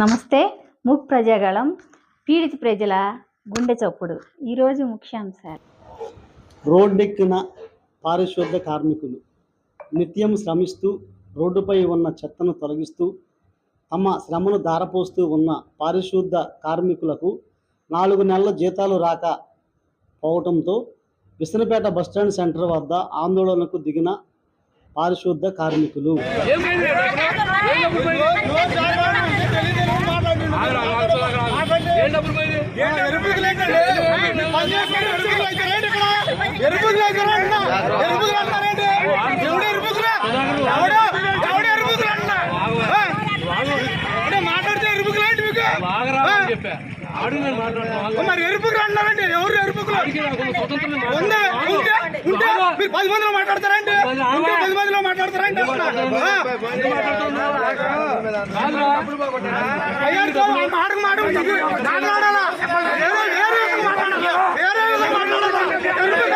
నమస్తే ముక్ ప్రజాగళం పీడిత ప్రజల గుండె చప్పుడు. ఈరోజు ముఖ్యాంశాలు. రోడ్డెక్కిన పారిశుద్ధ కార్మికులు నిత్యం శ్రమిస్తూ రోడ్డుపై ఉన్న చెత్తను తొలగిస్తూ తమ శ్రమను దారపోస్తూ ఉన్న పారిశుద్ధ కార్మికులకు నాలుగు నెలల జీతాలు రాక పోవటంతో విసనపేట బస్టాండ్ సెంటర్ వద్ద ఆందోళనకు దిగిన పారిశుద్ధ కార్మికులు. మరి ఎరుపుకు అన్నారండి ఎవరు ఎరుపుకులు ఉందా? ఉంటే ఉంటే మీరు పది మందిలో మాట్లాడతారండి ఉంటే పది మందిలో మాట్లాడతారండి అయ్యారు మాట మాట్లాడాలా